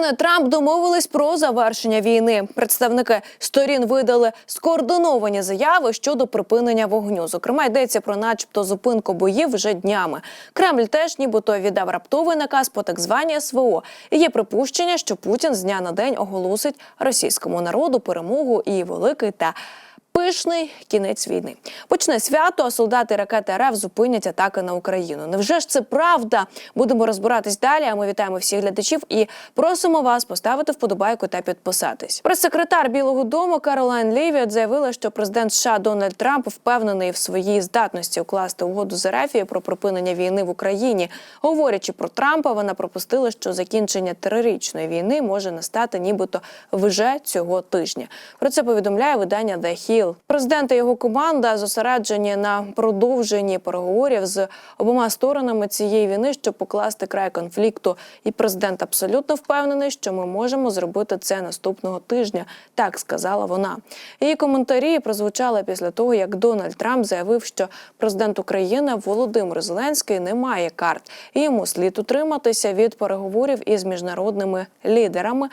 Путін Трамп домовились про завершення війни. Представники сторін видали скоординовані заяви щодо припинення вогню. Зокрема, йдеться про, начебто, зупинку боїв вже днями. Кремль теж нібито віддав раптовий наказ по так званій СВО. І є припущення, що Путін з дня на день оголосить російському народу перемогу і великий та Пишний кінець війни почне свято, а солдати ракети РФ зупинять атаки на Україну. Невже ж це правда? Будемо розбиратись далі. А ми вітаємо всіх глядачів і просимо вас поставити вподобайку та підписатись. Прес-секретар Білого Дому Каролайн Лівіот заявила, що президент США Дональд Трамп впевнений в своїй здатності укласти угоду з РФ про припинення війни в Україні. Говорячи про Трампа, вона пропустила, що закінчення трирічної війни може настати, нібито вже цього тижня. Про це повідомляє видання The Hill. Президент та його команда зосереджені на продовженні переговорів з обома сторонами цієї війни, щоб покласти край конфлікту. І президент абсолютно впевнений, що ми можемо зробити це наступного тижня. Так сказала вона. Її коментарі прозвучали після того, як Дональд Трамп заявив, що президент України Володимир Зеленський не має карт, і йому слід утриматися від переговорів із міжнародними лідерами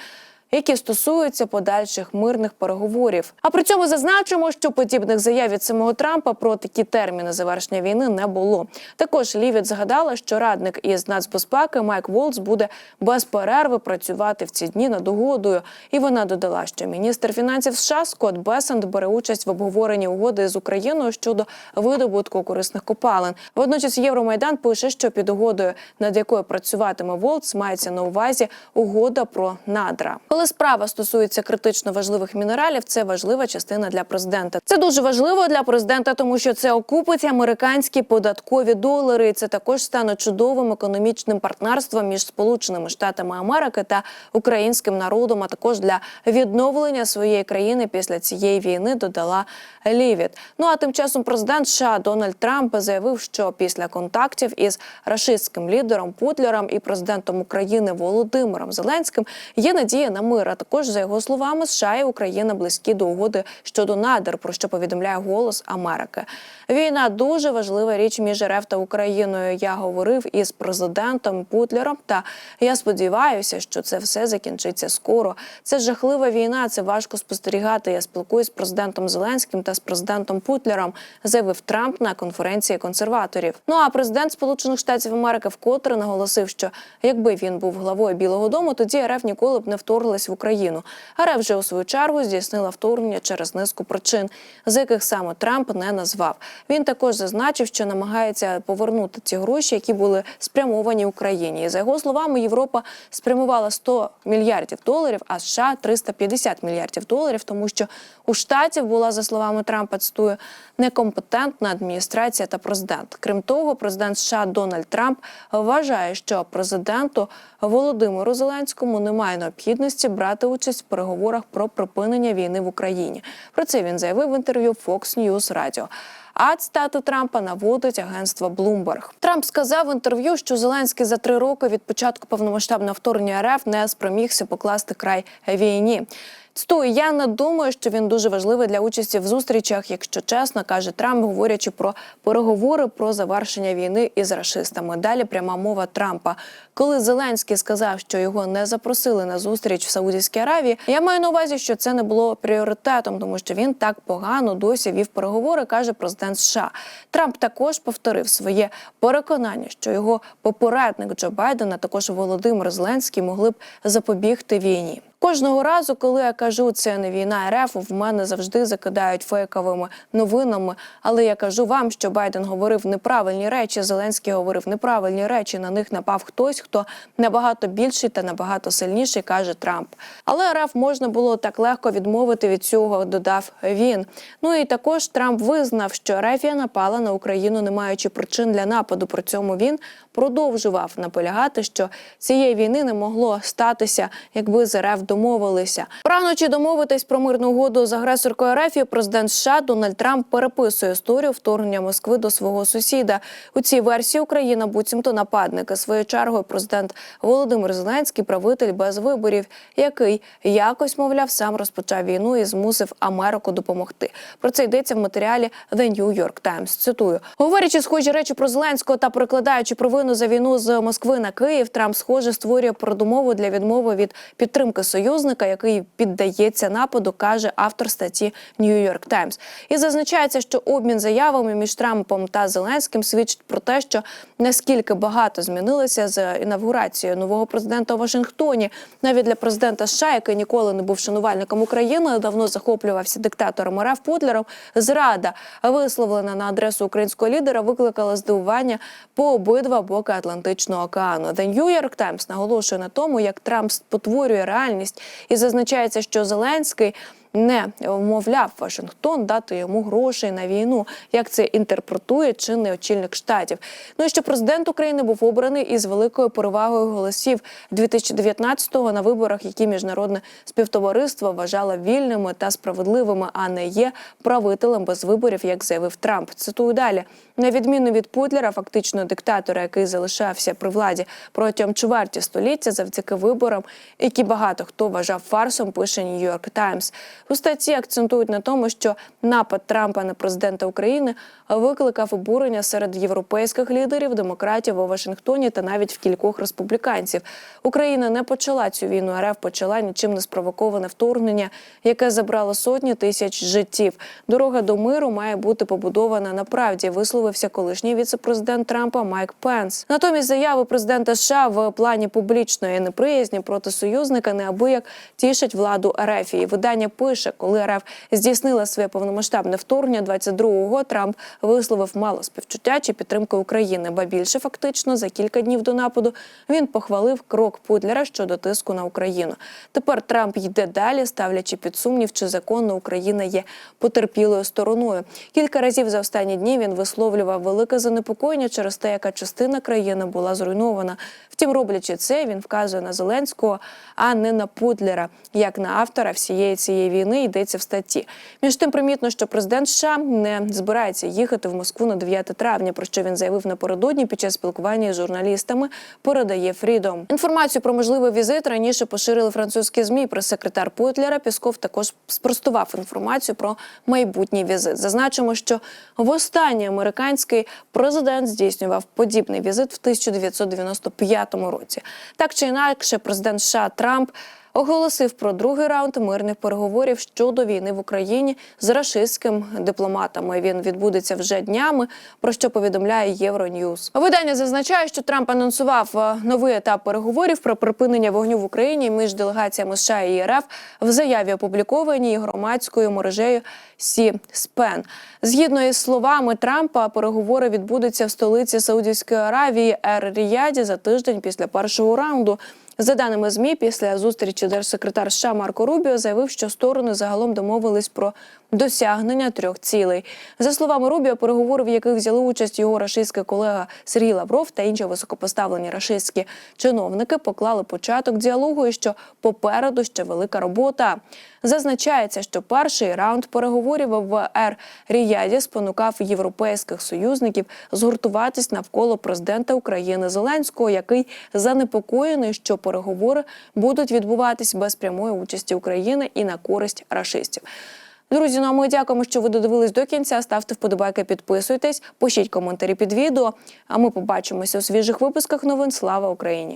які стосуються подальших мирних переговорів. А при цьому зазначимо, що подібних заяв від самого Трампа про такі терміни завершення війни не було. Також Лівіт згадала, що радник із нацбезпеки Майк Волц буде без перерви працювати в ці дні над угодою. І вона додала, що міністр фінансів США Скотт Бесент бере участь в обговоренні угоди з Україною щодо видобутку корисних копалин. Водночас Євромайдан пише, що під угодою, над якою працюватиме Волц, мається на увазі угода про надра. Коли справа стосується критично важливих мінералів, це важлива частина для президента. Це дуже важливо для президента, тому що це окупить американські податкові долари. І Це також стане чудовим економічним партнерством між Сполученими Штатами Америки та українським народом, а також для відновлення своєї країни після цієї війни. Додала Лівіт. Ну а тим часом президент США Дональд Трамп заявив, що після контактів із рашистським лідером Путлером і президентом України Володимиром Зеленським є надія на мир. А також за його словами, США і Україна близькі до угоди щодо надр, про що повідомляє голос Америки. Війна дуже важлива річ між РФ та Україною. Я говорив із президентом Путлером, та я сподіваюся, що це все закінчиться скоро. Це жахлива війна. Це важко спостерігати. Я спілкуюсь з президентом Зеленським та з президентом Путлером. Заявив Трамп на конференції консерваторів. Ну а президент Сполучених Штатів Америки вкотре наголосив, що якби він був главою Білого Дому, тоді РФ ніколи б не вторглась в Україну. РФ вже у свою чергу здійснила вторгнення через низку причин, з яких саме Трамп не назвав. Він також зазначив, що намагається повернути ті гроші, які були спрямовані Україні. І за його словами, Європа спрямувала 100 мільярдів доларів, а США 350 мільярдів доларів, тому що у штатів була за словами Трампа цитую, некомпетентна адміністрація та президент. Крім того, президент США Дональд Трамп вважає, що президенту Володимиру Зеленському немає необхідності брати участь в переговорах про припинення війни в Україні. Про це він заявив в інтерв'ю Fox News Radio. А цитату Трампа наводить агентство Bloomberg. Трамп сказав в інтерв'ю, що Зеленський за три роки від початку повномасштабного вторгнення РФ не спромігся покласти край війні. Цитую, я не думаю, що він дуже важливий для участі в зустрічах, якщо чесно, каже Трамп, говорячи про переговори про завершення війни із рашистами. Далі пряма мова Трампа. Коли Зеленський сказав, що його не запросили на зустріч в Саудівській Аравії, я маю на увазі, що це не було пріоритетом, тому що він так погано досі вів переговори, каже президент США. Трамп також повторив своє переконання, що його попередник Джо Байден, а також Володимир Зеленський могли б запобігти війні. Кожного разу, коли я кажу, це не війна РФ, в мене завжди закидають фейковими новинами. Але я кажу вам, що Байден говорив неправильні речі. Зеленський говорив неправильні речі. На них напав хтось, хто набагато більший та набагато сильніший, каже Трамп. Але РФ можна було так легко відмовити від цього, додав він. Ну і також Трамп визнав, що Рефія напала на Україну, не маючи причин для нападу. При цьому він продовжував наполягати, що цієї війни не могло статися, якби з РФ домовилися домовилися. Прагнучи домовитись про мирну угоду з агресоркою РФ, президент США Дональд Трамп переписує історію вторгнення Москви до свого сусіда. У цій версії Україна буцімто нападники. Своєю чергою президент Володимир Зеленський правитель без виборів, який якось мовляв сам розпочав війну і змусив Америку допомогти. Про це йдеться в матеріалі The New York Times. Цитую, говорячи схожі речі про Зеленського та перекладаючи провину за війну з Москви на Київ, Трамп схоже створює передумову для відмови від підтримки союзника, який піддається нападу, каже автор статті New York Times. І зазначається, що обмін заявами між Трампом та Зеленським свідчить про те, що наскільки багато змінилося з інавгурацією нового президента у Вашингтоні, навіть для президента США, який ніколи не був шанувальником України, давно захоплювався диктатором РФ Путлером. Зрада висловлена на адресу українського лідера викликала здивування по обидва боки Атлантичного океану. The New York Times наголошує на тому, як Трамп спотворює реальність і зазначається, що Зеленський. Не вмовляв Вашингтон дати йому грошей на війну, як це інтерпретує чинний очільник штатів. Ну і що президент України був обраний із великою перевагою голосів 2019-го на виборах, які міжнародне співтовариство вважало вільними та справедливими, а не є правителем без виборів, як заявив Трамп. Цитую далі. На відміну від Путлера, фактично диктатора, який залишався при владі протягом чверті століття, завдяки виборам, які багато хто вважав фарсом, пише York Times. У статті акцентують на тому, що напад Трампа на президента України викликав обурення серед європейських лідерів, демократів у Вашингтоні та навіть в кількох республіканців. Україна не почала цю війну. РФ почала нічим не спровоковане вторгнення, яке забрало сотні тисяч життів. Дорога до миру має бути побудована на правді. Висловився колишній віцепрезидент Трампа Майк Пенс. Натомість заяви президента США в плані публічної неприязні проти союзника неабияк тішать владу РФ. І видання пише, коли РФ здійснила своє повномасштабне вторгнення 22-го, Трамп висловив мало співчуття чи підтримки України. Ба більше фактично за кілька днів до нападу він похвалив крок Путлера щодо тиску на Україну. Тепер Трамп йде далі, ставлячи під сумнів, чи законно Україна є потерпілою стороною. Кілька разів за останні дні він висловлював велике занепокоєння через те, яка частина країни була зруйнована. Втім, роблячи це, він вказує на Зеленського, а не на Путлера, як на автора всієї цієї війни йдеться в статті. Між тим, примітно, що президент США не збирається їхати в Москву на 9 травня, про що він заявив напередодні під час спілкування з журналістами. Передає Фрідом. Інформацію про можливий візит раніше поширили французькі змі. Прес-секретар Путлера Пісков також спростував інформацію про майбутній візит. Зазначимо, що востаннє американський президент здійснював подібний візит в 1995 році. Так чи інакше, президент США Трамп. Оголосив про другий раунд мирних переговорів щодо війни в Україні з рашистським дипломатами. Він відбудеться вже днями. Про що повідомляє Євроньюз. Видання зазначає, що Трамп анонсував е, новий етап переговорів про припинення вогню в Україні між делегаціями США і РФ в заяві, опублікованій громадською мережею Сі Спен. Згідно із словами Трампа, переговори відбудуться в столиці Саудівської Аравії Ер Ріяді за тиждень після першого раунду. За даними змі, після зустрічі держсекретар США Марко Рубіо заявив, що сторони загалом домовились про досягнення трьох цілей. За словами Рубіо, переговори, в яких взяли участь його рашистський колега Сергій Лавров та інші високопоставлені рашистські чиновники, поклали початок діалогу, і що попереду ще велика робота. Зазначається, що перший раунд переговорів в Ер Ріяді спонукав європейських союзників згуртуватись навколо президента України Зеленського, який занепокоєний, що переговори будуть відбуватись без прямої участі України і на користь рашистів. Друзі, ну а ми дякуємо, що ви додивились до кінця. Ставте вподобайки, підписуйтесь, пишіть коментарі під відео. А ми побачимося у свіжих випусках новин. Слава Україні!